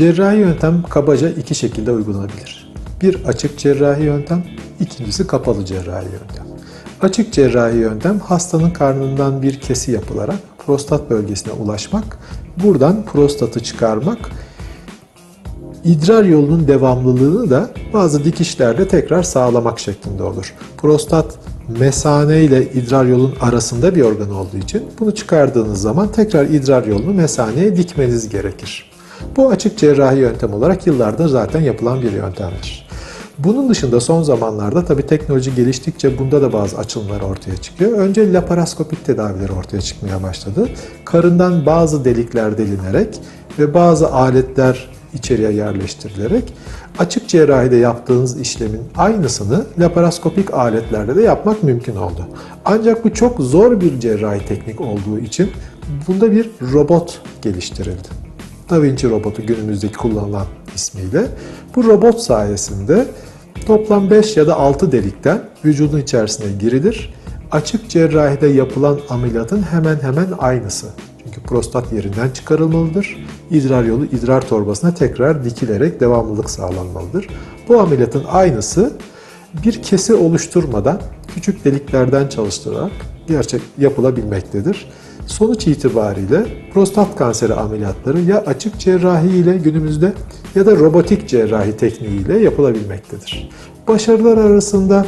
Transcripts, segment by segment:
Cerrahi yöntem kabaca iki şekilde uygulanabilir. Bir açık cerrahi yöntem, ikincisi kapalı cerrahi yöntem. Açık cerrahi yöntem hastanın karnından bir kesi yapılarak prostat bölgesine ulaşmak, buradan prostatı çıkarmak, idrar yolunun devamlılığını da bazı dikişlerle tekrar sağlamak şeklinde olur. Prostat mesane ile idrar yolun arasında bir organ olduğu için bunu çıkardığınız zaman tekrar idrar yolunu mesaneye dikmeniz gerekir. Bu açık cerrahi yöntem olarak yıllardır zaten yapılan bir yöntemdir. Bunun dışında son zamanlarda tabii teknoloji geliştikçe bunda da bazı açılımlar ortaya çıkıyor. Önce laparoskopik tedaviler ortaya çıkmaya başladı. Karından bazı delikler delinerek ve bazı aletler içeriye yerleştirilerek açık cerrahide yaptığınız işlemin aynısını laparoskopik aletlerle de yapmak mümkün oldu. Ancak bu çok zor bir cerrahi teknik olduğu için bunda bir robot geliştirildi. Da Vinci robotu günümüzdeki kullanılan ismiyle. Bu robot sayesinde toplam 5 ya da 6 delikten vücudun içerisine girilir. Açık cerrahide yapılan ameliyatın hemen hemen aynısı. Çünkü prostat yerinden çıkarılmalıdır. İdrar yolu idrar torbasına tekrar dikilerek devamlılık sağlanmalıdır. Bu ameliyatın aynısı bir kesi oluşturmadan küçük deliklerden çalıştırarak gerçek yapılabilmektedir. Sonuç itibariyle prostat kanseri ameliyatları ya açık cerrahi ile günümüzde ya da robotik cerrahi tekniğiyle yapılabilmektedir. Başarılar arasında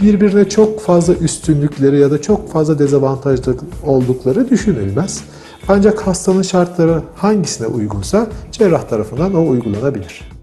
birbirine çok fazla üstünlükleri ya da çok fazla dezavantajlı oldukları düşünülmez. Ancak hastanın şartları hangisine uygunsa cerrah tarafından o uygulanabilir.